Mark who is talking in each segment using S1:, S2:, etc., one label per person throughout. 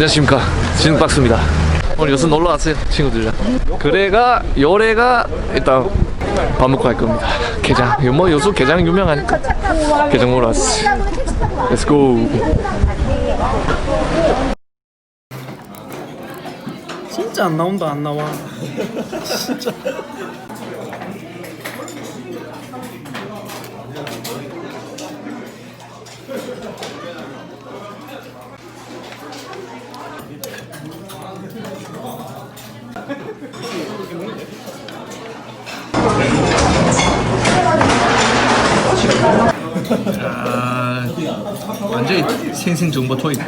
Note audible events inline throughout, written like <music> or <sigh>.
S1: 안녕하십니까. 진박스입니다. 오늘 여수 놀러 왔어요 친구들이랑. 그래가 요래가 일단 밥 먹고 갈 겁니다. 게장. 뭐 여수 게장 유명하니까 게장 먹으러 왔어. Let's go.
S2: 진짜 안 나온다 안 나와. 진짜 <laughs>
S1: 완전히 생생정보 토익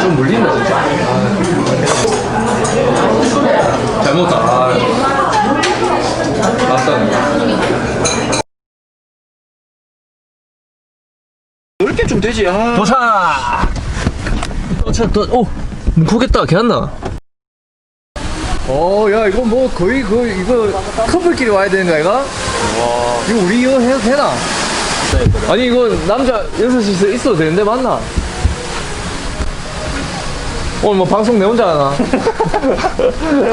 S1: 좀 물린다 진짜 아. 잘 먹었다 아. 넓게 좀 되지 아. 도착 도착 도오 뭉크겠다 개안나 어야 이거 뭐 거의 그 이거 커플끼리 와야 되는 거 아이가? 이거 우리 이거 해도 되나? 아니 이거 남자 여섯이서 있어도 되는데 맞나? 오늘 뭐 방송 내 혼자 하나? <laughs>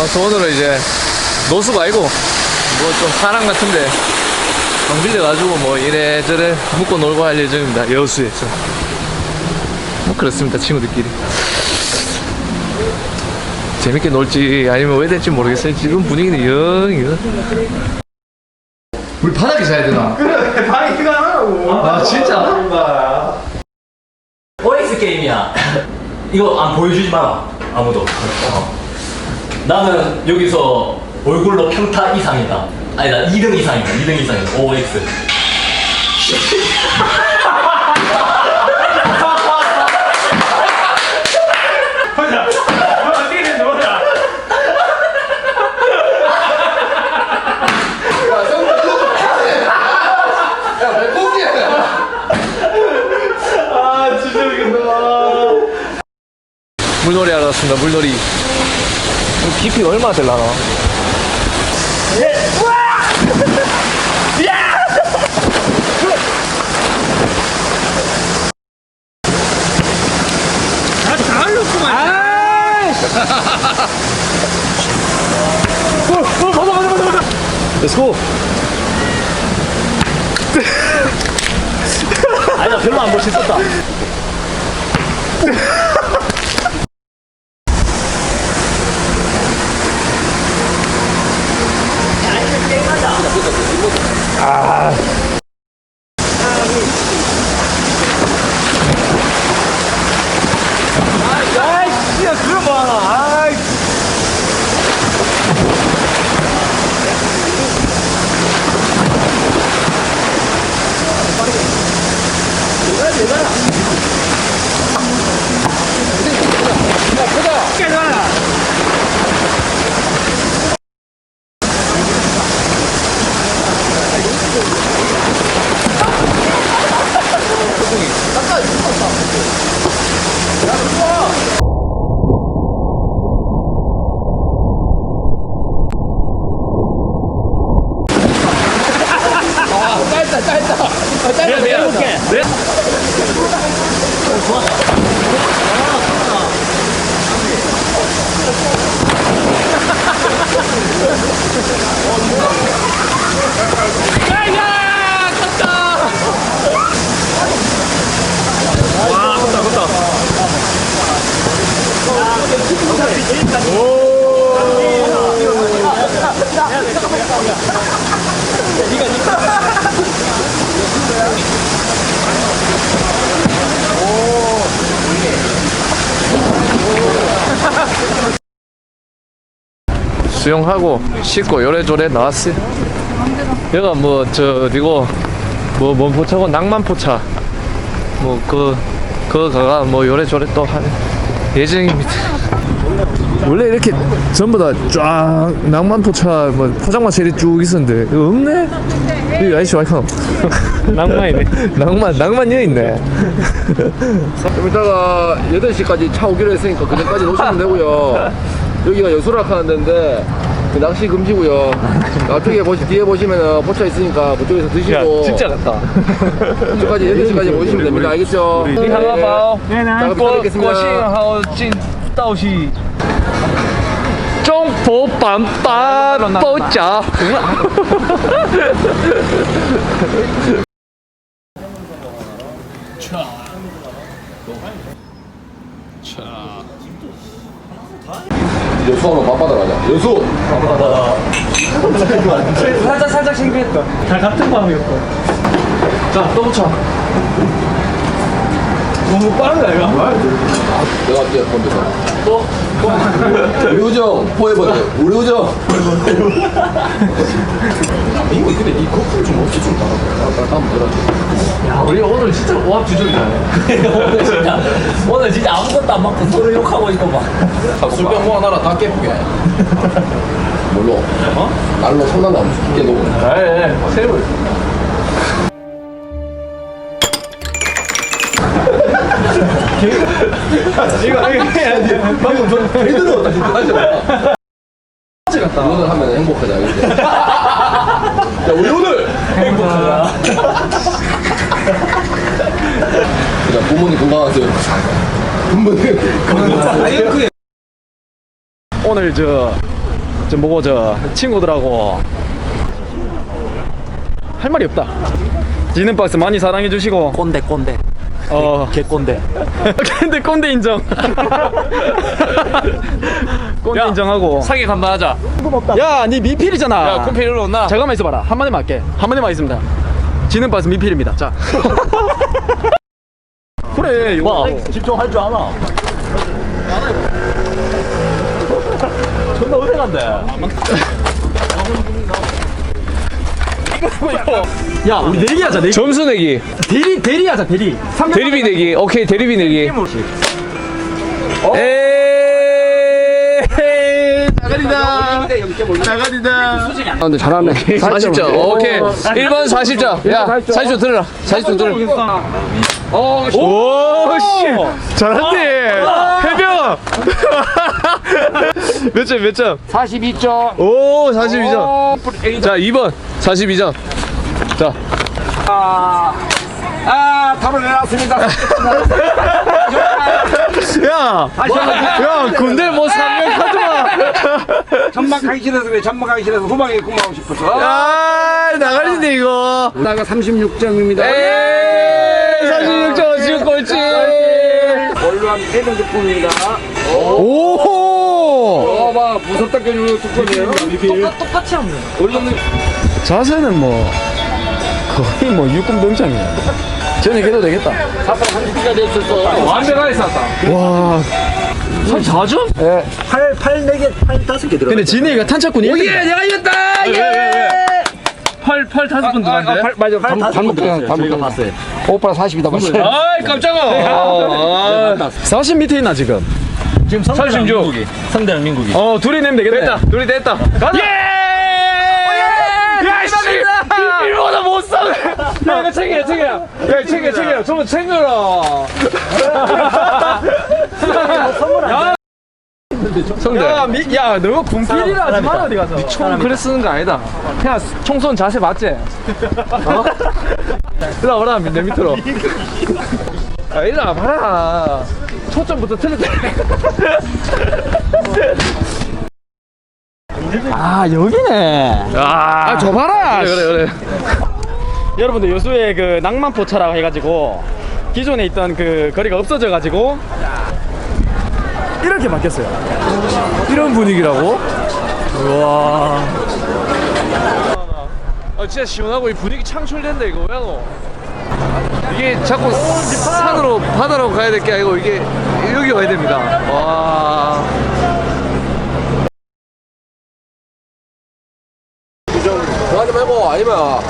S1: 아, 저 오늘은 이제 노숙 아니고 뭐 좀 사랑 같은데 방 빌려가지고 뭐 이래저래 묵고 놀고 할 예정입니다 여수에서 뭐 그렇습니다 친구들끼리 재밌게 놀지 아니면 왜 될지 모르겠어요 지금 분위기는 영 영. 우리 바닥에 자야 되나? <laughs>
S2: 바이크가 하라고
S1: 아 진짜?
S3: OX 게임이야. 이거 안 보여주지 마라. 아무도. 어. 나는 여기서 얼굴로 평타 이상이다. 아니 나 2등 이상이다. 2등 이상이다. OX.
S2: 어떻게 거야 아 진짜 웃긴다
S1: 물놀이 하러 왔습니다. 물놀이. 이거 깊이 얼마 될라나?
S2: 다 흘렸구만
S1: Let's go
S3: 아니 나 별로 안 멋있었다.
S2: 아이 진짜 그런 거 하나 아이
S3: 내가 내가 해볼게.
S1: 수영하고 씻고 요래조래 나왔어요. 여기가 뭐 저 어디고 뭐뭔 포차고 낭만포차. 뭐 그그 가가 뭐 요래조래 또 하는 예정입니다 원래 이렇게 전부 다 쫙 낭만포차 뭐 포장마차 이렇게 쭉 있었는데 이거 없네? 이 아이씨 와이카 <laughs>
S2: 낭만이네.
S1: 낭만 낭만 여 있네 <laughs>
S4: 좀 이따가 8시까지 차 오기로 했으니까 그때까지 오시면 되고요. 여기가 여수락 하는 데인데 그 낚시 금지고요. 앞쪽에 보시 뒤에 보시면 포차 있으니까 그쪽에서 드시고
S1: 같다 <laughs>
S4: 그쪽까지 8시까지 오시면 됩니다. 알겠죠? 네. 자, 그럼 부탁드리겠습니다.
S1: 好进 정보 빰빰 뽀짜 차. 차.
S4: 여수하러 바빠다 가자. 여수. 바빠다.
S2: 살짝 살짝 신기했다. 다 같은 밤이었고.
S1: 자, 또 붙여.
S2: 너무 빠르다 이거.
S4: 내가 할게, 먼저. 또? 우리 우정, 포에버드. 우리 우정. 이거 근데 이 거품 좀 없이 좀 따라. 한번 들어줘.
S1: 야 우리 오늘 진짜 오합 주졸이다
S3: 오늘 진짜 오늘 진짜 아무것도 안 먹고 서로 욕하고 있고 막
S4: 술병 모아놔라, 다 깨쁘게. <laughs> 뭘로? 어? 날로 손난다, 깨놓고.
S1: 에이 세월
S2: 이거 이거 해야 돼.
S4: 방금 저 제대로 다시 다시 봐. 오늘 하면 행복하다? 야 우리 오늘 행복하다. 자 부모님 건강하세요. 부모님 건강하세요.
S2: 오늘 저, 저 뭐고 저 친구들하고 할 말이 없다. 지는 박스 많이 사랑해 주시고
S3: 꼰대 꼰대
S2: 어
S3: 개꼰대 <laughs>
S2: 근데 꼰대 인정. <laughs> 꼰대 인정하고.
S1: 사기 간단하자
S2: 야, 니 미필이잖아.
S1: 야 콤페 일로 온나
S2: 잠깐만 있어봐라. 한마디만 할게. 한마디만 있습니다. 지는 박스 미필입니다. 자. <laughs> 그래, 이거.
S3: 집중할 줄 아나 존나 어색한데
S2: 야, 우리 내기 하자. 내기.
S1: 점수 내기.
S2: 대리 대리 하자. 대리.
S1: 대리비 내기. 오케이 대리비 내기. 에이. 나가리다. 나가리다.
S4: 아 근데 잘하네.
S1: 40점. 오케이. 1번 40점. 야 40점. 들어라. 40점 들어라. 오씨. 잘한대. 해병 <laughs> 몇 점 몇 점
S4: 42점.
S1: 오 42점 자 2번 42점
S4: 자아 답을 내놨습니다.
S1: 야, 야, 군대 뭐 3명 가져와.
S4: 전망 가기 싫어서 그래. 전망 가기 싫어서 후방에 근무하고 싶어서.
S1: 아, 나가린데 이거.
S4: 나가 36점입니다.
S1: 에이, 36점 지금 꼴찌.
S4: 원로한 1등 득품입니다.
S1: 오.
S4: 봐봐 무섭다 껴주는 득품이에요.
S3: 똑같이 없네
S4: 원로는
S2: 자세는 뭐 거의 뭐 육군 병장이야. 전에 해도 되겠다.
S1: 완벽하게 쌌다.
S2: 와,
S1: 34점?
S3: 팔, 팔, 네 개, 팔, 다섯 개 들어
S2: 근데 진이가 탄착군이 1등.
S1: 내가 이겼다. 예. 8, 8 다섯 분 들어간대.
S4: 맞아 잘못 들어
S3: 저희가 봤어요
S4: 오빠 40이다 봤어.
S1: 아이, 깜짝아. 아,
S2: 40 밑에 있나 지금?
S3: 지금 성대랑
S1: 36.
S3: 민국이 성대랑 민국이
S2: 어, 둘이 내면 되겠네.
S1: 됐다. 둘이 됐다. 가자. 예! 야, 씨. 일본어 못 써. 야, 이거 챙겨, 챙겨. 야, 챙겨, 챙겨. 저거 챙겨라. <laughs> 야, 성대.
S2: 야, 미, 야, 너 군필이라 하지 마라 어디 가서.
S1: 총 그래 쓰는 거 아니다. 그냥 총쏜 자세 맞지? 어? 일로 와봐라, 내 밑으로. 아, 일로 와봐라. 초점부터 틀렸다.
S2: 아, 여기네.
S1: 아,
S2: 저 봐라.
S1: 그래, 그래, 그래.
S2: 여러분들 요수의 그 낭만포차라고 해가지고 기존에 있던 그 거리가 없어져가지고 이렇게 바뀌었어요.
S1: 이런 분위기라고? 우와. 아, 진짜 시원하고 이 분위기 창출된다, 이거. 왜 노 이게 자꾸 산으로, 바다로 가야 될 게 아니고 이게 여기 와야 됩니다. 와.
S4: 하지 말고 아니면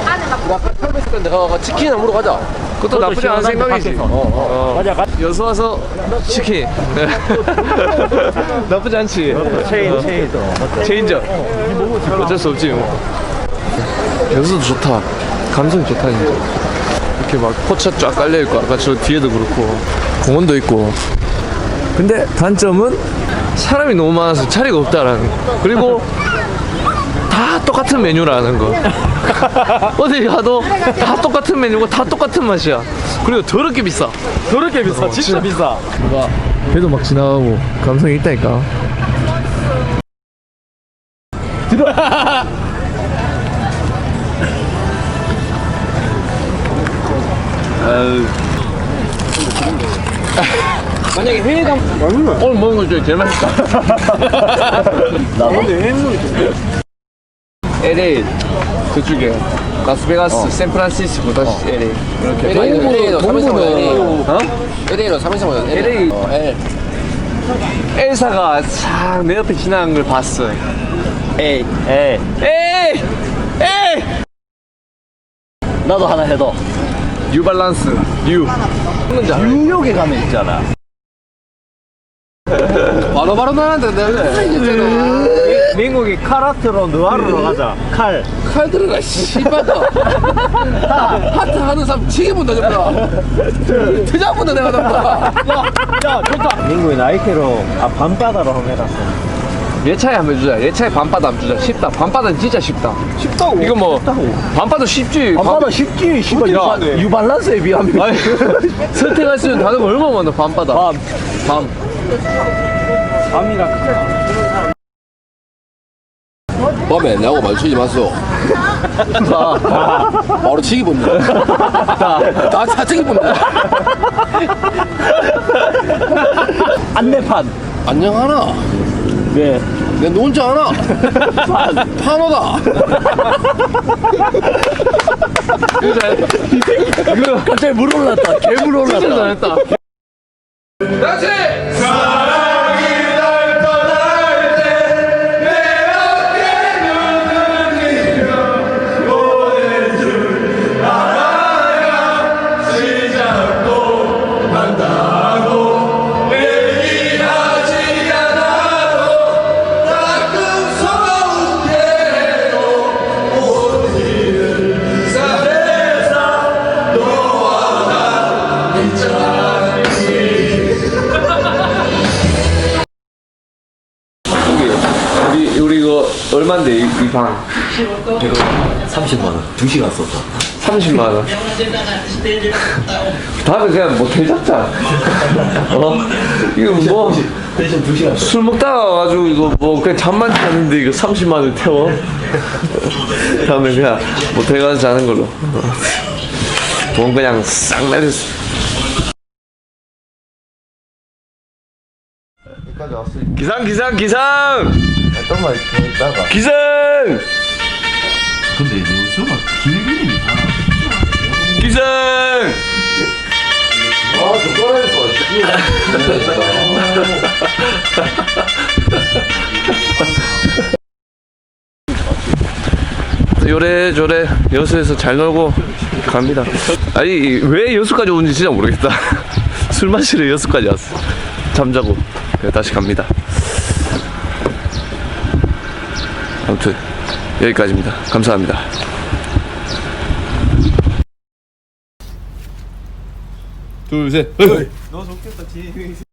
S4: 나칼 있을 텐데 가가 치킨 먹으러 가자.
S1: 그것도 나쁘지 않은 생각이지. 어.
S2: 맞아 가-
S1: 여수 와서 치킨. 네. <laughs> 나쁘지 않지.
S2: 체인 체인도
S1: 체인저. 어쩔 수 없지. 뭐. 여수도 좋다. 감성이 좋다 진짜. 이렇게 막 포차 쫙 깔려 있고 아까 저 뒤에도 그렇고 공원도 있고. 근데 단점은 사람이 너무 많아서 자리가 없다라는 거. 그리고 다 똑같은 메뉴라는 거. 어디 가도 다 똑같은 메뉴고 다 똑같은 맛이야. 그리고 더럽게 비싸.
S2: 더럽게 비싸 진짜 비싸
S1: 뭔가 배도 막 지나가고 감성이 있다니까.
S2: 만약에 회담
S1: 오늘 먹은 것 중에 제일 맛있다. <laughs>
S2: 나 근데 회물이
S1: LA 그쪽에 라스베가스, 샌프란시스코 다시 LA 이렇게.
S4: LA는
S1: 동부는 어?
S4: LA로 3인승
S1: LA.
S4: 어, L
S1: 엘사가 싹내 옆에 지나간 걸 봤어.
S2: 에이. 에이
S1: 에이! 에이!
S3: 나도 하나 해도
S1: 뉴발란스, 뉴.
S3: 뉴욕에 가면 있잖아.
S4: 바로바로 나는데 내가 이제는
S2: 미국이 카라트로 느와르로 가자. 칼.
S4: 칼 들어가 씨발다 하트 하는 사람 치게 본다 전부 퇴장 본다 내가 전부
S2: 야 좋다. 미국이 나이키로 아 밤바다로 해놨어
S1: 예차에 한번 주자. 예차에 반바다 한번 주자. 쉽다. 반바다는 진짜 쉽다.
S2: 쉽다고.
S1: 이거 뭐
S2: 쉽다고.
S1: 반바다 쉽지.
S2: 밤바다 쉽지 씨발.
S1: 야 유발란스에 비하면. 아니, <laughs> 선택할 수 있는 단어가 얼마나 많아 밤바다. 밤. 밤.
S2: 밤이라
S4: 밤에 내하고 마주치지 마소. 바로 치기 본다. 다 사치기 본다.
S2: 안내판.
S4: 안녕하나 네내 누군지 아나? 파노다.
S1: 이거
S2: 갑자기 물 올랐다. 개물
S1: 진짜 잘했다 얼마인데 이 방?
S3: 30만 원 2시간 썼다
S1: 30만 원. <laughs> 다음에 그냥 모텔 잡자. 어? 이거 뭐술
S3: 대신 2시간
S1: 먹다가 와가지고 이거 뭐 그냥 잠만 자는데 이거 30만 원 태워. 다음에 그냥 모텔 가서 자는 걸로. 돈 그냥 싹 날렸어. 기상 기상 기상
S3: 잠깐만 있다가
S1: 기상
S3: 근데 요즘은 길길이
S4: 꺼내니까
S1: 요래조래 여수에서 잘 놀고 갑니다. 아니 왜 여수까지 온지 진짜 모르겠다. <laughs> 술 마시러 여수까지 왔어. 잠자고 그래, 다시 갑니다. 아무튼 여기까지입니다. 감사합니다. 둘 셋.
S2: 너 좋겠다 뒤에